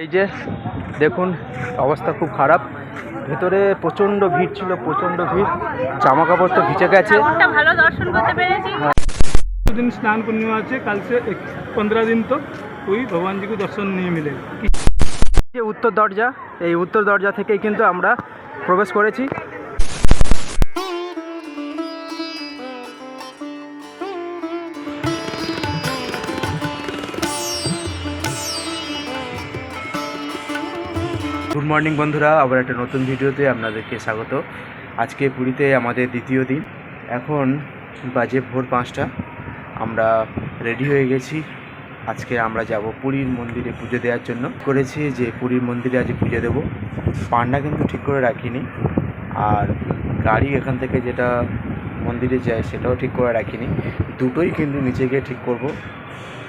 এই যে দেখুন অবস্থা খুব খারাপ ভেতরে প্রচণ্ড ভিড় ছিল প্রচণ্ড ভিড় জামা কাপড় তো ভিজে গেছে ঠাকুরটা ভালো দর্শন করতে পেরেছি दिन स्नान पूर्णिमा से कल से पंद्रह दिन तक कोई भगवान जी को दर्शन नहीं मिलेगा যে উত্তর দরজা এই উত্তর দরজা থেকেই কিন্তু আমরা প্রবেশ করেছি গুড মর্নিং বন্ধুরা। আবার একটা নতুন ভিডিওতে আপনাদেরকে স্বাগত। আজকে পুরীতে আমাদের দ্বিতীয় দিন। এখন বাজে ভোর পাঁচটা। আমরা রেডি হয়ে গেছি। আজকে আমরা যাব পুরীর মন্দিরে পুজো দেওয়ার জন্য। করেছি যে পুরীর মন্দিরে আজ পুজো দেব। পান্ডা কিন্তু ঠিক করে রাখিনি। আর গাড়ি এখান থেকে যেটা মন্দিরে যায়, সেটাও ঠিক করে রাখিনি। দুটোই কিন্তু নিচে গিয়ে ঠিক করব।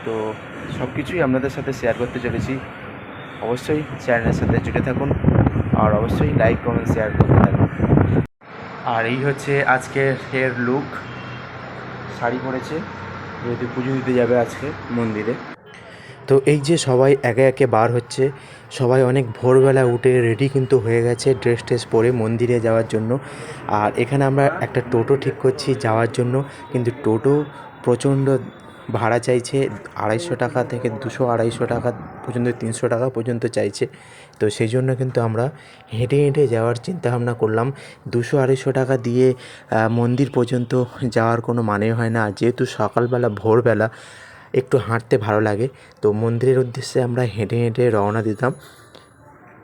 তো সব কিছুই আপনাদের সাথে শেয়ার করতে চলেছি। অবশ্যই চ্যানেলের সাথে জুড়ে থাকুন আর অবশ্যই লাইক কমেন্ট শেয়ার করতে থাকুন। আর এই হচ্ছে আজকের হেয়ার লুক শাড়ি পরেছে, যেহেতু পুজো দিতে যাবে আজকে মন্দিরে। তো এই যে সবাই একে একে বার হচ্ছে, সবাই অনেক ভোরবেলা উঠে রেডি কিন্তু হয়ে গেছে ড্রেস ট্রেস পরে মন্দিরে যাওয়ার জন্য। আর এখানে আমরা একটা টোটো ঠিক করছি যাওয়ার জন্য, কিন্তু টোটো প্রচণ্ড ভাড়া চাইছে, আড়াইশো টাকা থেকে দুশো আড়াইশো টাকা পর্যন্ত তিনশো টাকা পর্যন্ত চাইছে। তো সেই জন্য কিন্তু আমরা হেঁটে হেঁটে যাওয়ার চিন্তা ভাবনা করলাম। দুশো আড়াইশো টাকা দিয়ে মন্দির পর্যন্ত যাওয়ার কোনো মানে হয় না। যেহেতু সকালবেলা, ভোরবেলা একটু হাঁটতে ভালো লাগে, তো মন্দিরের উদ্দেশ্যে আমরা হেঁটে হেঁটে রওনা দিতাম।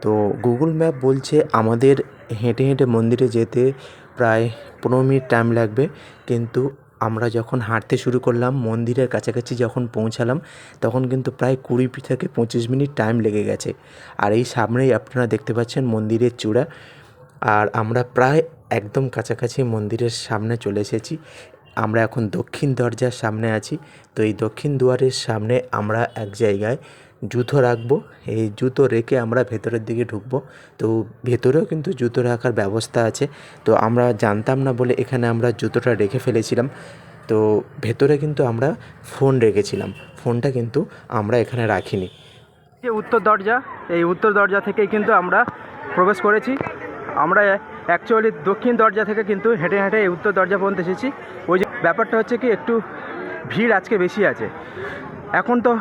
তো গুগল ম্যাপ বলছে আমাদের হেঁটে হেঁটে মন্দিরে যেতে প্রায় পনেরো মিনিট টাইম লাগবে। কিন্তু আমরা যখন হাঁটতে শুরু করলাম, মন্দিরের কাছাকাছি যখন পৌঁছালাম, তখন কিন্তু প্রায় কুড়ি থেকে পঁচিশ মিনিট টাইম লেগে গেছে। আর এই সামনেই আপনারা দেখতে পাচ্ছেন মন্দিরের চূড়া। আর আমরা প্রায় একদম কাছাকাছি মন্দিরের সামনে চলে এসেছি। আমরা এখন দক্ষিণ দরজার সামনে আছি। তো এই দক্ষিণ দুয়ারের সামনে আমরা এক জায়গায় জুতো রাখব। এই জুতো রেখে আমরা ভেতরের দিকে ঢুকবো। তো ভেতরেও কিন্তু জুতো রাখার ব্যবস্থা আছে। তো আমরা জানতাম না বলে এখানে আমরা জুতোটা রেখে ফেলেছিলাম। তো ভেতরে কিন্তু আমরা ফোন রেখেছিলাম। ফোনটা কিন্তু আমরা এখানে রাখিনি। যে উত্তর দরজা, এই উত্তর দরজা থেকেই কিন্তু আমরা প্রবেশ করেছি। আমরা অ্যাকচুয়ালি দক্ষিণ দরজা থেকে কিন্তু হেঁটে হেঁটে এই উত্তর দরজা পর্যন্ত এসেছি। ওই যে ব্যাপারটা হচ্ছে কি, একটু ভিড় আজকে বেশি আছে। এখন তো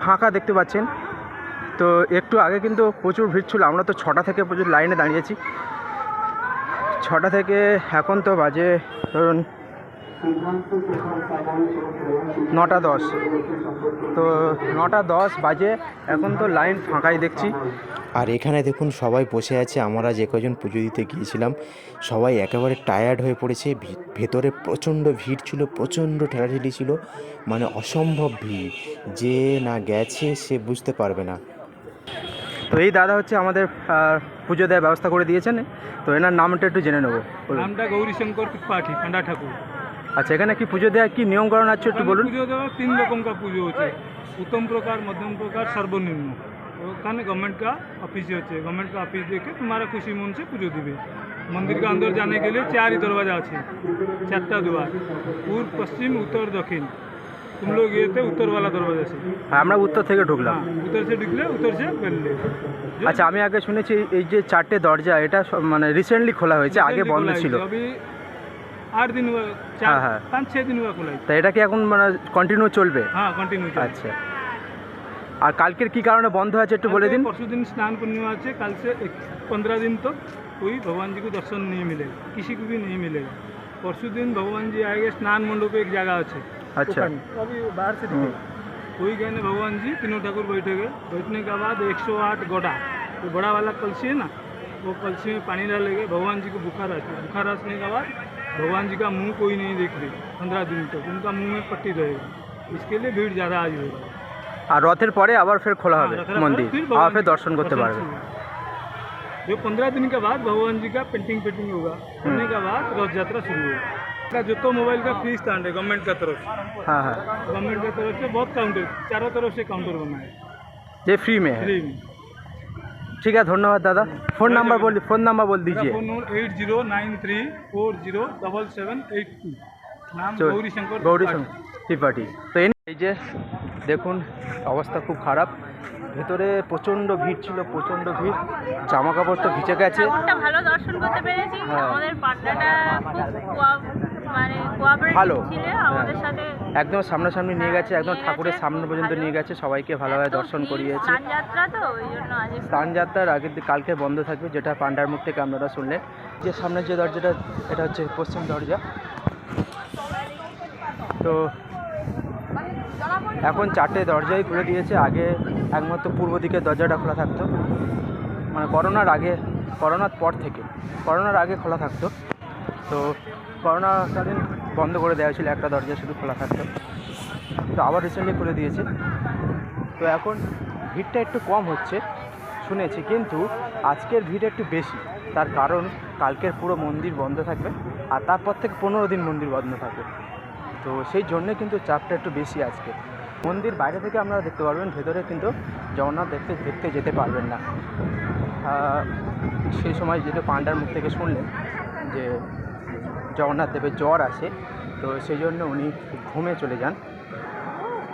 ফাঁকা দেখতে পাচ্ছেন। তো একটু আগে কিন্তু প্রচুর ভিড় ছিল, আমরা তো ছটা থেকে প্রচুর লাইনে দাঁড়িয়েছি। ছটা থেকে এখন তো বাজে ধরুন নটা দশ। তো নটা দশ বাজে, এখন তো লাইন ফাঁকাই দেখছি। আর এখানে দেখুন সবাই বসে আছে, আমরা যে কজন পুজো দিতে গিয়েছিলাম, সবাই একেবারে টায়ার্ড হয়ে পড়েছে ভি- ভেতরে প্রচণ্ড ভিড় ছিল প্রচণ্ড ঠেলাঠেলি ছিল মানে অসম্ভব ভিড়। যে না গেছে সে বুঝতে পারবে না। তো এই দাদা হচ্ছে আমাদের পুজো দেওয়ার ব্যবস্থা করে দিয়েছেন। তো এনার নামটা একটু জেনে নেব। নামটা গৌরীশঙ্কর পাঠি পান্ডা ঠাকুর। আচ্ছা এখানে কি পুজো দেওয়া কি নিয়ম কারণ আছে একটু বলুন। পুজো দেওয়া তিন রকমকার পুজো হচ্ছে। উত্তম প্রকার মধ্যম প্রকার সর্বনিম্ন। ওখানে গভর্নমেন্ট কা অফিসে হচ্ছে। গভর্নমেন্ট কা অফিস দেখে তোমারা খুশি মন সে পুজো দিবে। मंदिर का अंदर जाने के लिए चार ही दरवाजा আছে चारटा द्वार पूर्व पश्चिम उत्तर दक्षिण तुम लोग ये थे उत्तर वाला दरवाजा से হ্যাঁ, আমরা উত্তর থেকে ঢুকলাম हाँ उधर से निकले उधर से पहले আচ্ছা আমি আগে শুনেছি এই যে চারটে দরজা এটা সব মানে রিসেন্টলি খোলা হয়েছে আগে বন্ধ ছিল अभी आठ दिन हुआ हाँ, चार हाँ। पाँच छः दिन हुआ खुला है। তা এটা কি এখন মানে কন্টিনিউ চলবে हाँ कंटिन्यू আচ্ছা আর কালকের কি কারণে বন্ধ আছে একটু বলে দিন परसों दिन स्नान पूर्णिमा से कल से पंद्रह दिन तक कोई भगवान जी को दर्शन नहीं मिलेगा किसी को भी नहीं मिलेगा परसों दिन भगवान जी आएंगे स्नान मंडप पे एक जगह अच्छे अच्छा। अभी बाहर से दिखे कोई कहने भगवान जी तीनों ठाकुर बैठेंगे बैठने के बाद 108 गोड़ा तो बड़ा वाला कलसी है ना वो कलसी में पानी डालेंगे भगवान जी को बुखार आते बुखार आने के बाद भगवान जी का मुंह कोई नहीं देख रही पंद्रह दिन तक उनका मुंह में पट्टी रहेगा इसके लिए भीड़ ज़्यादा आज होगा আর রথের পরে আবার ফের খোলা হবে हाँ, रखना মন্দির पड़ेगा, फिर আবার भगवान ফের जी- দর্শন করতে পারবে शुरू। जो पंद्रह दिन के बाद भगवान जी का पेंटिंग पेंटिंग होगा होने के बाद रथ यात्रा शुरू होगा का जो तो मोबाइल का फ्री स्टैंड है गवर्नमेंट का तरफ से হ্যাঁ হ্যাঁ गवर्नमेंट का तरफ से बहुत काउंटर चारों तरफ से काउंटर बना है যে फ्री में है फ्री में ठीक है धन्यवाद दादा फोन नंबर बोल फोन नंबर बोल मेरा दीजिए phone number eight zero nine three four zero double seven eight two नाम চল, गौरी शंकर গৌরী त्रिपाठी। শঙ্কর ত্রিপাঠী তো এই এই যে দেখুন অবস্থা খুব খারাপ ভেতরে প্রচণ্ড ভিড় ছিল প্রচণ্ড ভিড়। জামা কাপড় তো ভিজে গেছে। ভালো দর্শন করতে পেরেছি। হ্যাঁ। আমাদের পাটনাটা মানে ভালো। হ্যাঁ। একদম সামনাসামনি নিয়ে গেছে একদম ঠাকুরের সামনে পর্যন্ত নিয়ে গেছে সবাইকে ভালোভাবে দর্শন করিয়েছে। স্নান যাত্রা তো ওই জন্য আজ একটু- স্থান যাত্রার আগের দিন কালকে বন্ধ থাকবে যেটা পান্ডার মুখ থেকে আপনারা শুনলেন। যে সামনের যে দরজাটা এটা হচ্ছে পশ্চিম দরজা। তো এখন চারটে দরজাই খুলে দিয়েছে, আগে একমাত্র পূর্ব দিকের দরজাটা খোলা থাকতো। মানে করোনার আগে, করোনার পর থেকে, করোনার আগে খোলা থাকতো। তো করোনাকালীন বন্ধ করে দেওয়া ছিল একটা দরজা শুধু খোলা থাকতো। তো আবার রিসেন্টলি খুলে দিয়েছে। তো এখন ভিড়টা একটু কম হচ্ছে, শুনেছি। কিন্তু আজকের ভিড় একটু বেশি। তার কারণ, কালকের পুরো মন্দির বন্ধ থাকবে, আর তারপর থেকে পনেরো দিন মন্দির বন্ধ থাকবে। তো সেই জন্যে কিন্তু চাপটা একটু বেশি আজকে। মন্দির বাইরে থেকে আপনারা দেখতে পারবেন ভেতরে কিন্তু জগন্নাথ দেখতে দেখতে যেতে পারবেন না। সেই সময় যেটা পান্ডার মুখ থেকে শুনলেন যে জগন্নাথ দেবের জ্বর আসে তো সেই জন্য উনি ঘুমে চলে যান।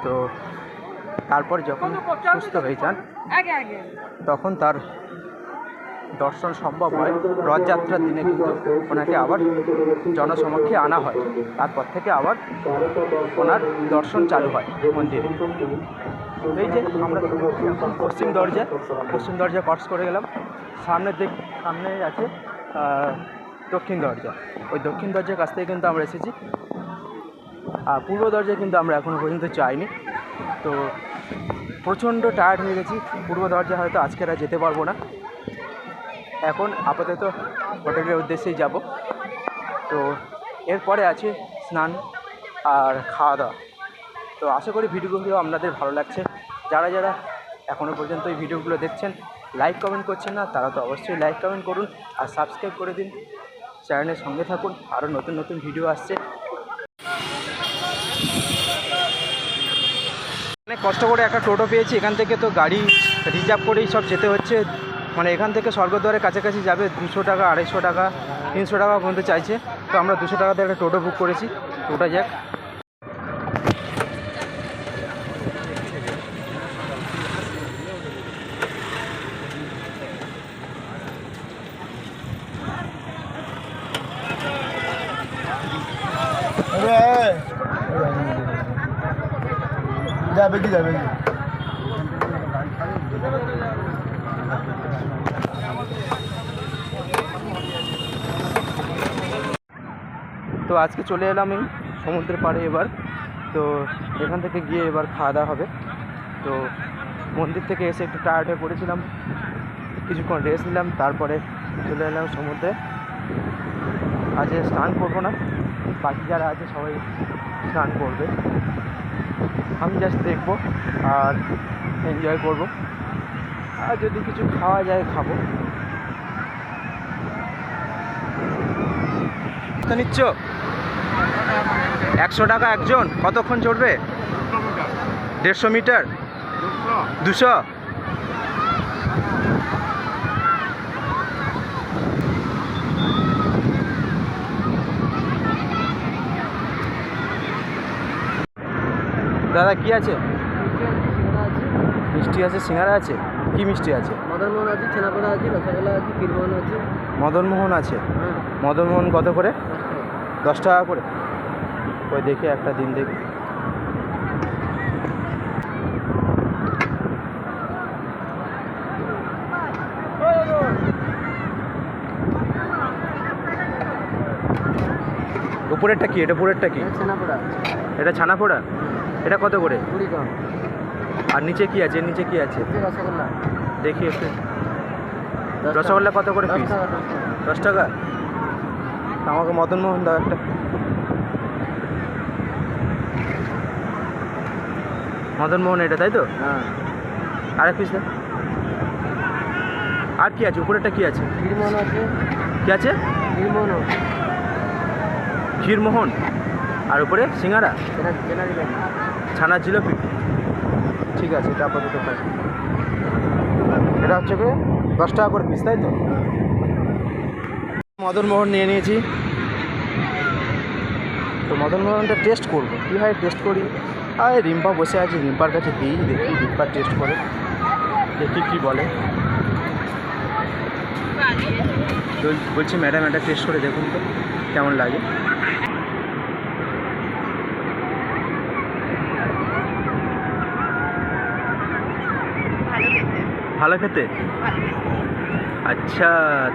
তো তারপর যখন সুস্থ হয়ে যান তখন তার দর্শন সম্ভব হয়, রথযাত্রার দিনে কিন্তু ওনাকে আবার জনসমক্ষে আনা হয়। তারপর থেকে আবার ওনার দর্শন চালু হয় মন্দিরে। এই যে আমরা পশ্চিম দরজা পশ্চিম দরজা ক্রস করে গেলাম। সামনের দিক সামনে আছে দক্ষিণ দরজা। ওই দক্ষিণ দরজার কাছ থেকে কিন্তু আমরা এসেছি। আর পূর্ব দরজায় কিন্তু আমরা এখনও পর্যন্ত চাইনি তো প্রচণ্ড টায়ার্ড হয়ে গেছি। পূর্ব দরজা হয়তো আজকে আর যেতে পারব না। এখন আপাতত হোটেলের উদ্দেশ্যেই যাব। তো এরপরে আছে স্নান আর খাওয়া দাওয়া তো আশা করি ভিডিওগুলো আপনাদের ভালো লাগছে। যারা যারা এখনও পর্যন্ত এই ভিডিওগুলো দেখছেন লাইক কমেন্ট করছেন না, তারা তো অবশ্যই লাইক কমেন্ট করুন আর সাবস্ক্রাইব করে দিন। চ্যানেলের সঙ্গে থাকুন, আরও নতুন নতুন ভিডিও আসছে। অনেক কষ্ট করে একটা টোটো পেয়েছি, এখান থেকে তো গাড়ি রিজার্ভ করেই সব যেতে হচ্ছে। মানে এখান থেকে স্বর্গদ্বারের কাছাকাছি যাবে দুশো টাকা, আড়াইশো টাকা, তিনশো টাকা পর্যন্ত চাইছে। তো আমরা দুশো টাকাতে একটা টোটো বুক করেছি। টোটা যাক। যাবে কি যাবে কি? তো আজকে চলে এলাম এই সমুদ্রের পাড়ে এবার। তো এখান থেকে গিয়ে এবার খাওয়া দাওয়া হবে। তো মন্দির থেকে এসে একটু টায়ার্ড হয়ে পড়েছিলাম। কিছুক্ষণ রেস্ট নিলাম, তারপরে চলে এলাম সমুদ্রে। আজ স্নান করব না, বাকি যারা আছে সবাই স্নান করবে। আমি জাস্ট দেখব আর এনজয় করব। আর যদি কিছু খাওয়া যায়, খাব। তো নিচ্ছ? একশো টাকা একজন? কতক্ষণ চড়বে? দেড়শো মিটার? দুশো? দাদা, কি আছে? মিষ্টি আছে, সিঙ্গারা আছে? কি মিষ্টি আছে? মদনমোহন আছে ছানাপোড়া আছে রসগোল্লা আছে ক্ষীরমোহন আছে। মদনমোহন আছে? হ্যাঁ। মদনমোহন কত করে? দশ টাকা করে? ওই দেখে একটা দিন দেখি। উপরেরটা কি? এটা উপরেরটা কি? ছানাপোড়া। এটা ছানা পোড়া এটা কত করে? কুড়ি কম আর নিচে কি আছে? নিচে কি আছে? রসগোল্লা। দেখি একটু। রসগোল্লা কত করে পিস দশ টাকা। আমাকে মদনমোহন দাও একটা। মদনমোহন এটা তাই তো? হ্যাঁ। আরেক পিস দাও। আর কি আছে? উপরেরটা কি আছে? ক্ষীরমোহন আছে। কি আছে? ক্ষীরমোহন ক্ষীরমোহন আর উপরে সিঙ্গারা? ছানার জিলাপি। ঠিক আছে, এটা আপাতত এটা হচ্ছে কি, দশ টাকা করে পিস তাই তো? মদনমোহন নিয়ে নিয়েছি। তো মদনমোহনটা টেস্ট করব, কী হয় টেস্ট করি? আর রিম্পা বসে আছে, রিম্পার কাছে দিই, দেখি রিম্পা টেস্ট করে। দেখি কি বলে। বলছি ম্যাডাম এটা টেস্ট করে দেখুন তো, কেমন লাগে? ভালো খেতে? আচ্ছা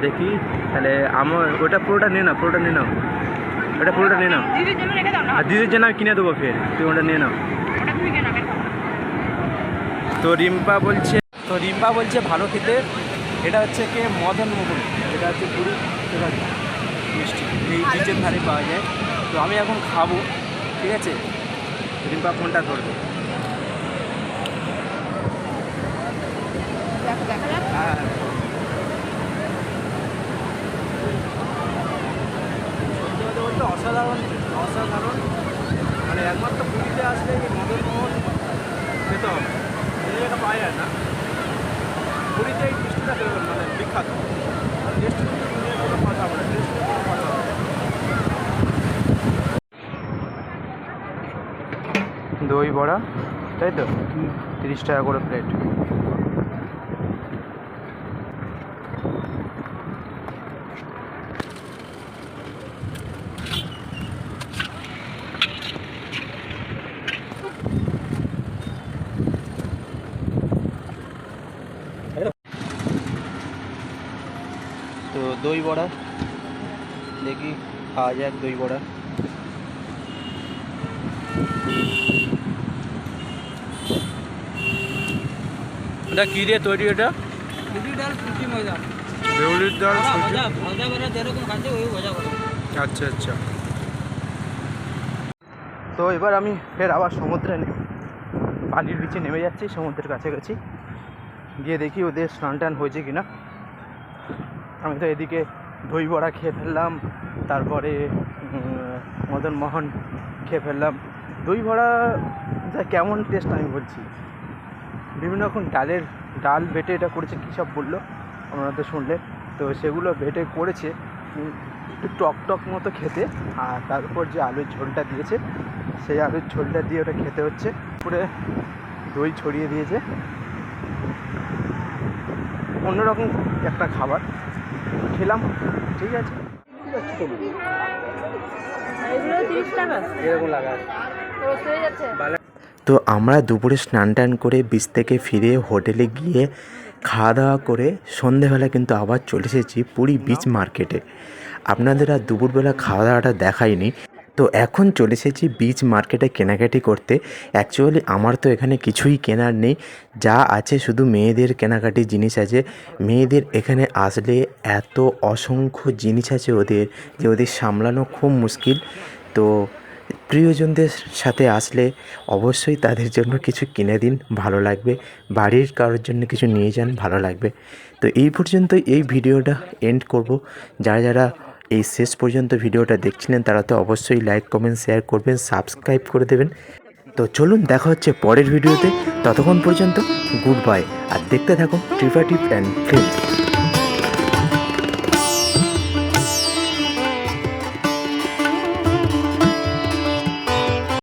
দেখি। তাহলে আমার ওটা পুরোটা নিয়ে নাও পুরোটা নিয়ে নাও। ওটা পুরোটা নিয়ে নাও। আর দিদির জন্য আমি কিনে দেবো ফের। তুই ওটা নিয়ে নাও। তো রিম্পা বলছে তো রিম্পা বলছে ভালো খেতে। এটা হচ্ছে কে মদন মোহন এটা হচ্ছে পুরী মিষ্টি। এই ব্রিজের ধারে পাওয়া যায়। তো আমি এখন খাব ঠিক আছে? রিম্পা ফোনটা ধরবে হ্যাঁ সত্যি কথা বলতে অসাধারণ অসাধারণ মানে একমাত্র পুরীতে আসলে হবে না পুরীতে বিখ্যাত কথা হবে দই বড়া, তাই তো? তিরিশ টাকা করে প্লেট তো দই বড়া। দেখি খাওয়া যাক দই বড়া। এটা কী দিয়ে তৈরি এটা? ডাল সুজি ময়দা। বেউলির ডাল ভাজা বেড়া যেরকম খাচ্ছে ওই ভাজা করে আচ্ছা আচ্ছা। তো এবার আমি ফের আবার সমুদ্রে নেমে বালির বিচে নেমে যাচ্ছি সমুদ্রের কাছাকাছি। গিয়ে দেখি ওদের স্নান টান হয়েছে কি না আমি তো এদিকে দই বড়া খেয়ে ফেললাম, তারপরে মদন মোহন খেয়ে ফেললাম। দই বড়া যা কেমন টেস্ট আমি বলছি। বিভিন্ন রকম ডালের, ডাল বেটে এটা করেছে, কী সব বলল আপনারা তো শুনলেন তো সেগুলো বেটে করেছে একটু টক টক মতো খেতে। আর তার উপর যে আলুর ঝোলটা দিয়েছে, সেই আলুর ঝোলটা দিয়ে ওটা খেতে হচ্ছে। পুরে দই ছড়িয়ে দিয়েছে। অন্যরকম একটা খাবার। খেলাম ঠিক আছে। তো আমরা দুপুরে স্নান টান করে বিচ থেকে ফিরে হোটেলে গিয়ে খাওয়া দাওয়া করে সন্ধেবেলা কিন্তু আবার চলে এসেছি পুরী বিচ মার্কেটে। আপনাদের আর দুপুরবেলা খাওয়া দাওয়াটা দেখাইনি। তো এখন চলে এসেছি বিচ মার্কেটে কেনাকাটি করতে। অ্যাকচুয়ালি আমার তো এখানে কিছুই কেনার নেই। যা আছে শুধু মেয়েদের কেনাকাটি জিনিস আছে। মেয়েদের এখানে আসলে এত অসংখ্য জিনিস আছে ওদের যে ওদের সামলানো খুব মুশকিল। তো প্রিয়জনদের সাথে আসলে অবশ্যই তাদের জন্য কিছু কিনে দিন, ভালো লাগবে। বাড়ির কারোর জন্য কিছু নিয়ে যান, ভালো লাগবে। তো এই পর্যন্তই এই ভিডিওটা এন্ড করব। যারা যারা এই শেষ পর্যন্ত ভিডিওটা দেখছিলেন তারা তো অবশ্যই লাইক, কমেন্ট, শেয়ার করবেন, সাবস্ক্রাইব করে দেবেন। তো চলুন দেখা হচ্ছে পরের ভিডিওতে। ততক্ষণ পর্যন্ত গুড বাই। আর দেখতে থাকুন ট্রিপাটিপ অ্যান্ড ফিল্ম